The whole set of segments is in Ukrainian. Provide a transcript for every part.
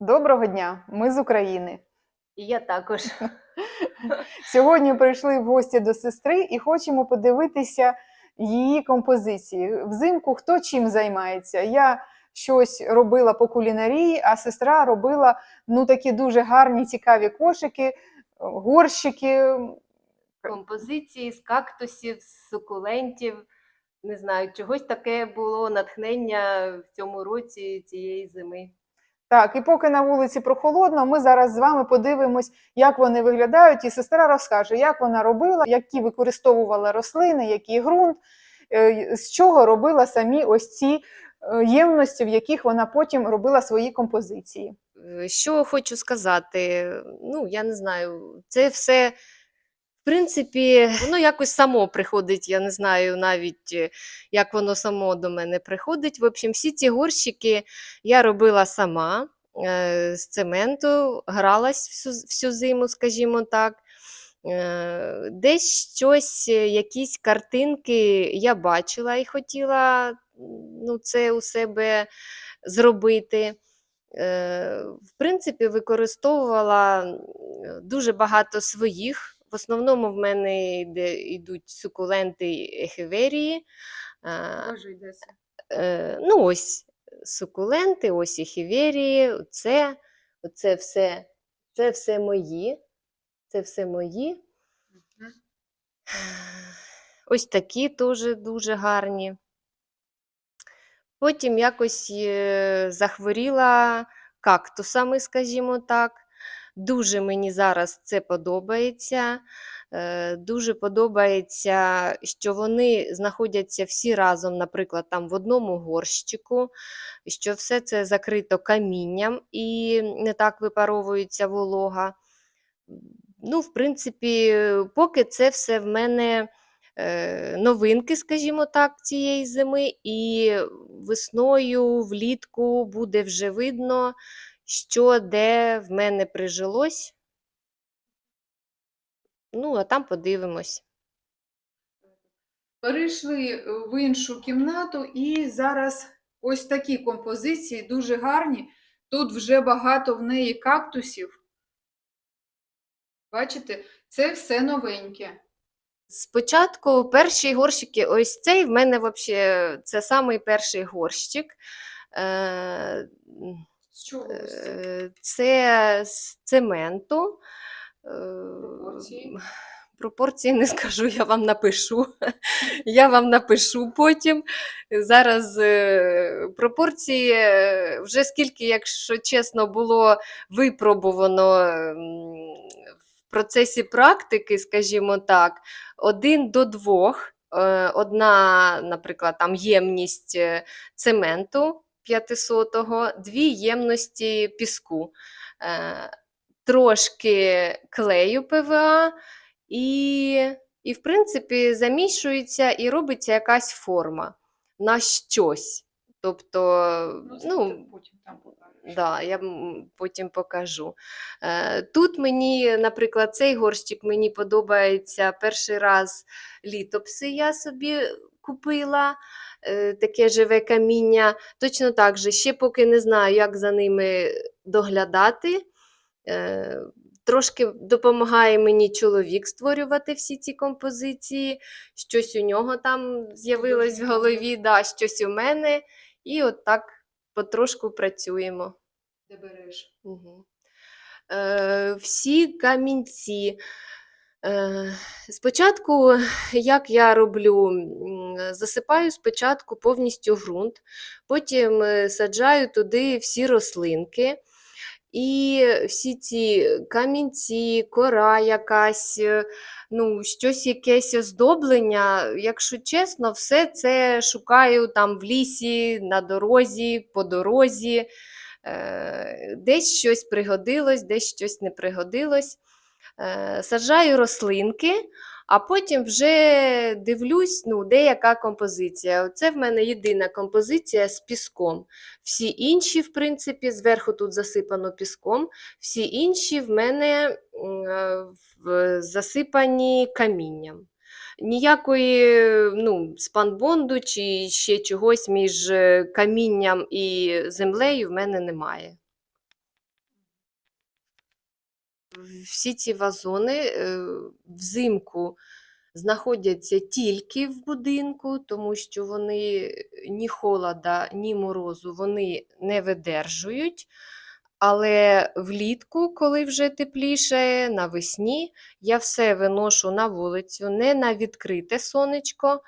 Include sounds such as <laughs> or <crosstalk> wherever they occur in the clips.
Доброго дня, ми з України. І я також. <laughs> Сьогодні прийшли в гості до сестри і хочемо подивитися її композиції. Взимку хто чим займається? Я щось робила по кулінарії, а сестра робила ну такі дуже гарні, цікаві кошики, горщики. Композиції з кактусів, з сукулентів. Не знаю, чогось таке було натхнення в цьому році цієї зими. Так, і поки на вулиці прохолодно, ми зараз з вами подивимось, як вони виглядають, і сестра розкаже, як вона робила, які використовувала рослини, який ґрунт, е, з чого робила самі ось ці е, ємності, в яких вона потім робила свої композиції. Е, Що хочу сказати? Ну, я не знаю, це все, принципі, воно якось само приходить. Я не знаю навіть, е, як воно само до мене приходить. В общем, всі ці горщики я робила сама е, з цементу, гралась всю, всю зиму, скажімо так. Е, Десь щось, якісь картинки я бачила і хотіла ну, це у себе зробити. В принципі, використовувала дуже багато своїх. В основному в мене йде, йдуть сукуленти ехеверії. Е, е, Ну, ось сукуленти, ось ехіверії, це, це, все, це все мої. Це все мої. Ось такі теж дуже гарні. Потім якось е, захворіла кактусами, скажімо так. Дуже мені зараз це подобається. Е, Дуже подобається, що вони знаходяться всі разом, наприклад, там в одному горщику, що все це закрито камінням і не так випаровується волога. Ну, в принципі, поки це все в мене е, новинки, скажімо так, цієї зими, і весною, влітку буде вже видно, що де в мене прижилось. Ну, а там подивимось. Перейшли е, в іншу кімнату, і зараз ось такі композиції дуже гарні. Тут вже багато в неї кактусів. Бачите, це все новеньке. Спочатку перші горщики, ось цей в мене взагалі це самий перший горщик. Е, З чого це? Е, з цементу. Е, Пропорції? Пропорції не скажу, я вам напишу. <laughs> Я вам напишу потім. Зараз е, пропорції вже скільки, якщо чесно, було випробувано в процесі практики, скажімо так, один до двох. Одна, наприклад, там ємність цементу 500-го, дві ємності піску, е, трошки клею ПВА, і, і, в принципі, замішується і робиться якась форма на щось. Тобто, це ну, потім там. Да, я потім покажу. Е, Тут мені, наприклад, цей горщик мені подобається перший раз літопси я собі купила, таке живе каміння. Точно так же, ще поки не знаю, як за ними доглядати. Е, Трошки допомагає мені чоловік створювати всі ці композиції. Щось у нього там з'явилось в голові, да, щось у мене. І от так потрошку працюємо. Де береш? Угу. Е, всі камінці. Е, спочатку, як я роблю, засипаю спочатку повністю ґрунт, потім е, саджаю туди всі рослинки. І всі ці камінці, кора якась, е, ну, щось якесь оздоблення, якщо чесно, все це шукаю там в лісі, на дорозі, по дорозі. Десь щось пригодилось, десь щось не пригодилось. Е, Саджаю рослинки, а потім вже дивлюсь, ну, де яка композиція. Це в мене єдина композиція з піском. Всі інші, в принципі, зверху тут засипано піском, всі інші в мене е, засипані камінням. Ніякої ну, спанбонду чи ще чогось між е, камінням і землею в мене немає. Всі ці вазони е, взимку знаходяться тільки в будинку, тому що вони ні холода, ні морозу вони не видержують. Але влітку, коли вже тепліше, навесні, я все виношу на вулицю, не на відкрите сонечко.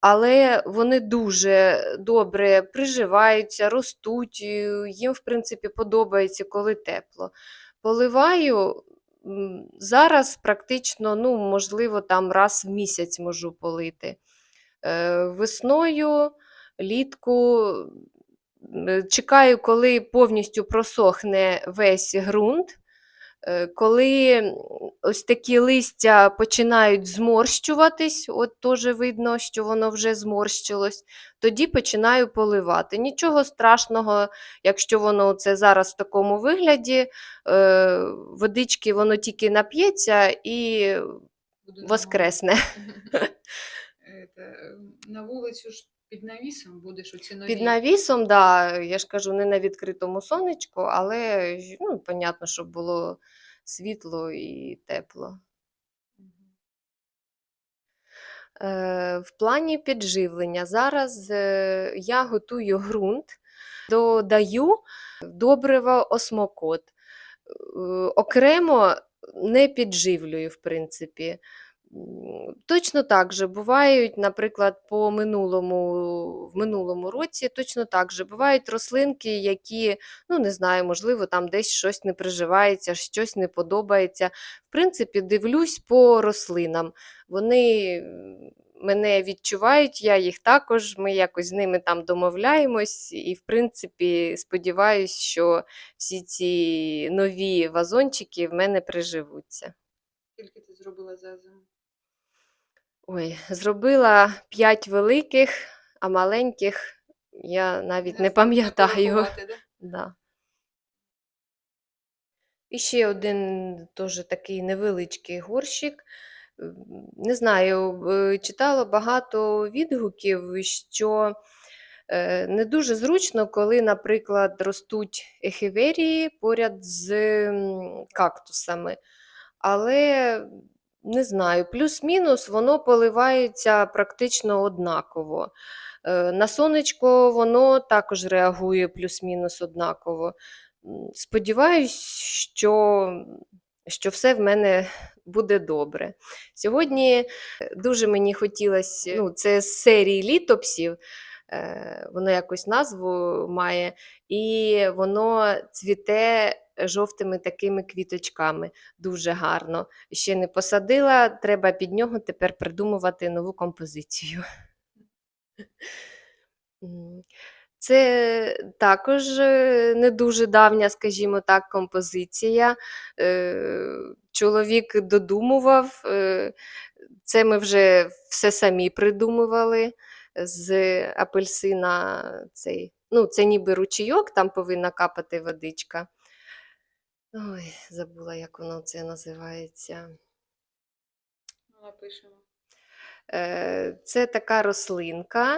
Але вони дуже добре приживаються, ростуть, їм, в принципі, подобається, коли тепло. Поливаю зараз практично, ну, можливо, там раз в місяць можу полити. Е, Весною, літку чекаю, коли повністю просохне весь ґрунт. Е, Коли ось такі листя починають зморщуватись, от теж видно, що воно вже зморщилось, тоді починаю поливати. Нічого страшного, якщо воно це зараз в такому вигляді, е, водички воно тільки нап'ється і воскресне. <laughs> е, На вулицю ж під навісом будеш оці нові. Під навісом, да, я ж кажу, не на відкритому сонечку, але ну, понятно, щоб було світло і тепло. Е, В плані підживлення зараз е, я готую ґрунт, додаю добриво осмокот. Е, Окремо не підживлюю, в принципі. Точно так же бувають, наприклад, по минулому, в минулому році точно так же бувають рослинки, які, ну не знаю, можливо, там десь щось не приживається, щось не подобається. В принципі, дивлюсь по рослинам. Вони мене відчувають, я їх також, ми якось з ними там домовляємось, і, в принципі, сподіваюся, що всі ці нові вазончики в мене приживуться. Скільки ти зробила за зиму? Ой, зробила 5 великих, а маленьких я навіть не пам'ятаю. да? І ще один теж такий невеличкий горщик. Не знаю, читала багато відгуків, що е, не дуже зручно, коли, наприклад, ростуть ехіверії поряд з кактусами. Але не знаю, плюс-мінус воно поливається практично однаково. Е, На сонечко воно також реагує плюс-мінус однаково. Сподіваюсь, що, що все в мене буде добре. Сьогодні е, дуже мені хотілося, ну, це з серії літопсів, е, воно якось назву має, і воно цвіте жовтими такими квіточками. Дуже гарно. Ще не посадила, треба під нього тепер придумувати нову композицію. <laughs> Це також е, не дуже давня, скажімо так, композиція. Е, Чоловік додумував, е, це ми вже все самі придумували з апельсина. Цей, ну, це ніби ручійок, там повинна капати водичка. Ой, забула, як воно це називається. Ну, напишемо. Е, Це така рослинка.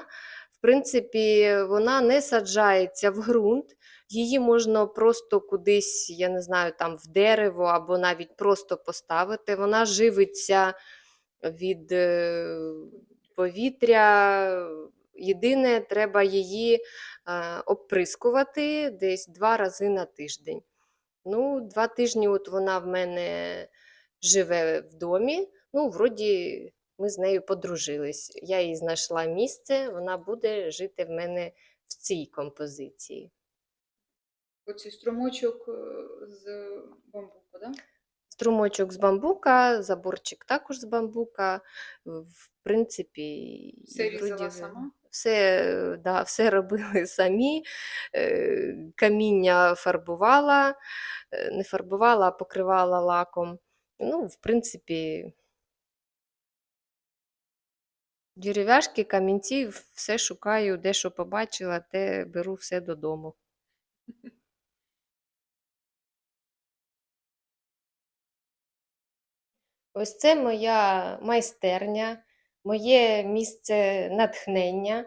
В принципі, вона не саджається в ґрунт, її можна просто кудись, я не знаю, там в дерево або навіть просто поставити. Вона живиться від е, повітря. Єдине, треба її е, обприскувати десь два рази на тиждень. Ну, два тижні от вона в мене живе в домі. Ну, вроді ми з нею подружились. Я їй знайшла місце, вона буде жити в мене в цій композиції. Оцей струмочок е, з бамбуку, да? Струмочок з бамбука, заборчик також з бамбука. В принципі, Все вроді різала сама? Все, да, все <laughs> робили самі. Е, Каміння фарбувала, е, не фарбувала, а покривала лаком. Ну, в принципі, дерев'яшки, камінці, все шукаю, де що побачила, те беру все додому. Ось це моя майстерня, моє місце натхнення.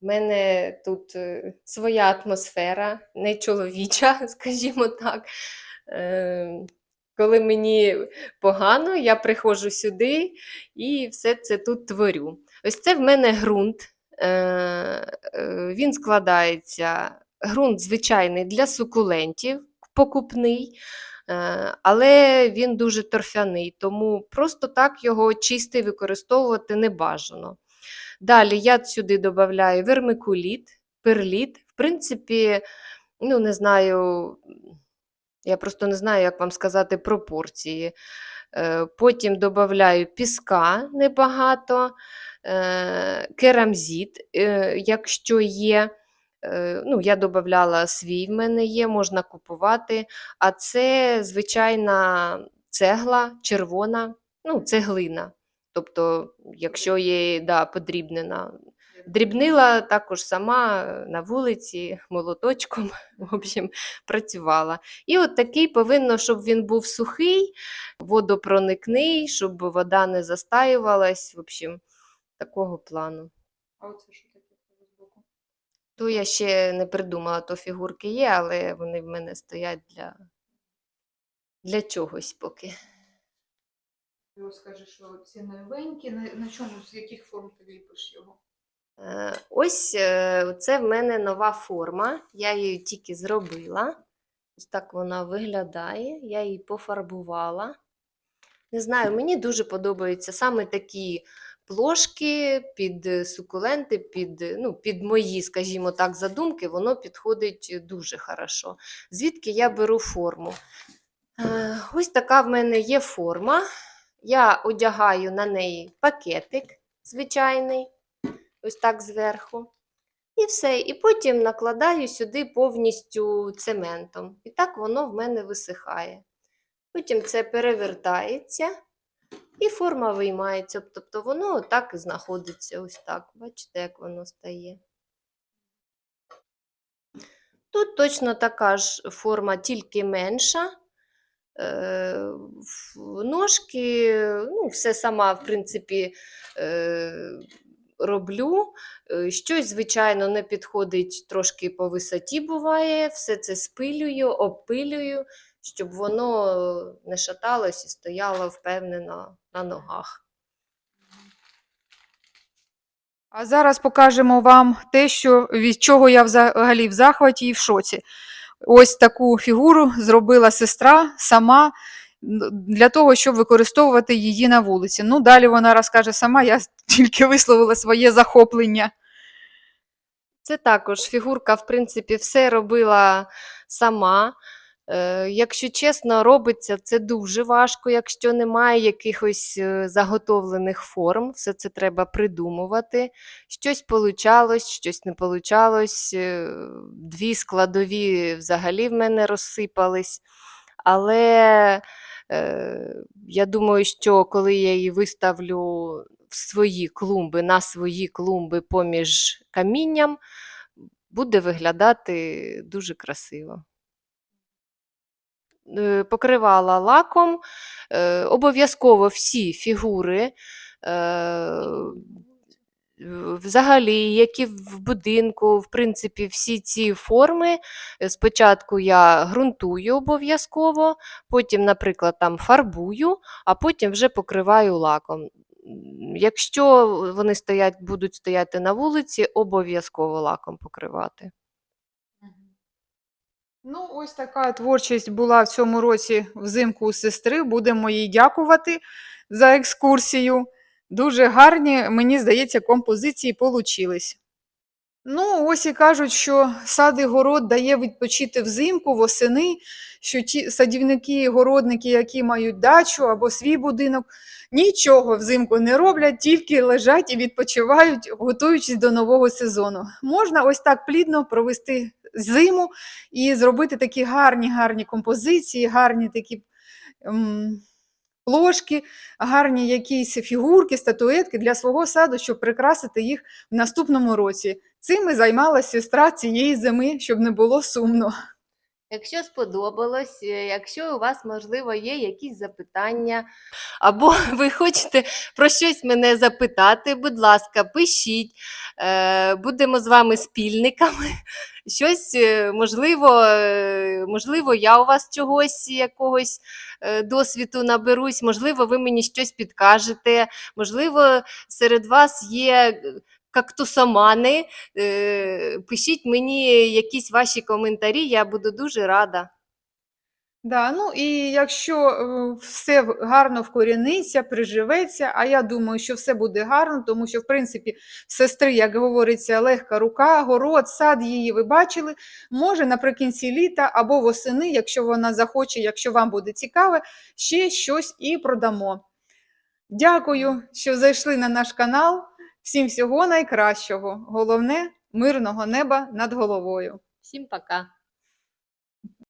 У мене тут е, своя атмосфера, не чоловіча, <laughs> скажімо так. Е, коли мені погано, я приходжу сюди і все це тут творю. Ось це в мене ґрунт. Е, він складається, ґрунт звичайний для сукулентів, покупний, але він дуже торфяний, тому просто так його чистий використовувати не бажано. Далі я сюди додаю вермикуліт, перліт. В принципі, ну не знаю, я просто не знаю, як вам сказати пропорції. Е, Потім додаю піска небагато, е, керамзит, е, якщо є. Е, Ну, я додавала свій, в мене є, можна купувати. А це звичайна цегла, червона, ну, цеглина. Тобто, якщо є да, подрібнена. Дрібнила також сама на вулиці молоточком, <laughs> в общем, працювала. І от такий повинно, щоб він був сухий, водопроникний, щоб вода не застаювалась. В общем, такого плану. А оце що? То я ще не придумала, то фігурки є, але вони в мене стоять для, для чогось поки. Розкажи, що ці новенькі, на, на чому, з яких форм ти ліпиш його? Е, Ось е, це в мене нова форма. Я її тільки зробила. Ось так вона виглядає. Я її пофарбувала. Не знаю, мені дуже подобаються саме такі плошки під е, сукуленти, під, е, ну, під мої, скажімо так, задумки, воно підходить дуже хорошо. Звідки я беру форму? Е, Ось така в мене є форма. Я одягаю на неї пакетик звичайний ось так зверху. І все. І потім накладаю сюди повністю цементом. І так воно в мене висихає. Потім це перевертається і форма виймається. Тобто воно так і знаходиться ось так. Бачите, як воно стає. Тут точно така ж форма, тільки менша. Е, Ножки, ну, все сама, в принципі, е, роблю. Е, Щось, звичайно, не підходить трошки по висоті буває. Все це спилюю, обпилюю, щоб воно не шаталось і стояло впевнено на ногах. А зараз покажемо вам те, що, від чого я взагалі в захваті і в шоці. Ось таку фігуру зробила сестра сама для того, щоб використовувати її на вулиці. Ну, далі вона розкаже сама, я тільки висловила своє захоплення. Це також фігурка, в принципі, все робила сама. Е, якщо чесно, робиться це дуже важко, якщо немає якихось е, заготовлених форм, все це треба придумувати. Щось получалось, щось не получалось. е, Дві складові взагалі в мене розсипались. Але я думаю, що коли я її виставлю в свої клумби, на свої клумби поміж камінням, буде виглядати дуже красиво. Е, Покривала лаком, е, обов'язково всі фігури. е, Взагалі, які в будинку, в принципі, всі ці форми. Спочатку я ґрунтую обов'язково, потім, наприклад, там фарбую, а потім вже покриваю лаком. Якщо вони стоять, будуть стояти на вулиці, обов'язково лаком покривати. Ну, ось така творчість була в цьому році взимку у сестри. Будемо їй дякувати за екскурсію. Дуже гарні, мені здається, композиції получились. Ну, ось і кажуть, що сад і город дає відпочити взимку, восени, що ті садівники і городники, які мають дачу або свій будинок, нічого взимку не роблять, тільки лежать і відпочивають, готуючись до нового сезону. Можна ось так плідно провести зиму і зробити такі гарні, гарні композиції, гарні такі ем, плошки, гарні якісь фігурки, статуетки для свого саду, щоб прикрасити їх в наступному році. Цим і займалася сестра цієї зими, щоб не було сумно. Якщо сподобалось, е, якщо у вас, можливо, є якісь запитання, або <laughs> ви хочете про щось мене запитати, будь ласка, пишіть. Е, Будемо з вами спільниками. <laughs> Щось, е, можливо, можливо, я у вас чогось, якогось досвіду наберусь, можливо, ви мені щось підкажете, можливо, серед вас є кактусомани. Е, Пишіть мені якісь ваші коментарі, я буду дуже рада. Да, ну і якщо е, все гарно вкоріниться, приживеться, а я думаю, що все буде гарно, тому що, в принципі, сестри, як говориться, легка рука, город, сад її ви бачили, може наприкінці літа або восени, якщо вона захоче, якщо вам буде цікаве, ще щось і продамо. Дякую, що зайшли на наш канал. Всім всього найкращого. Головне мирного неба над головою. Всім пока!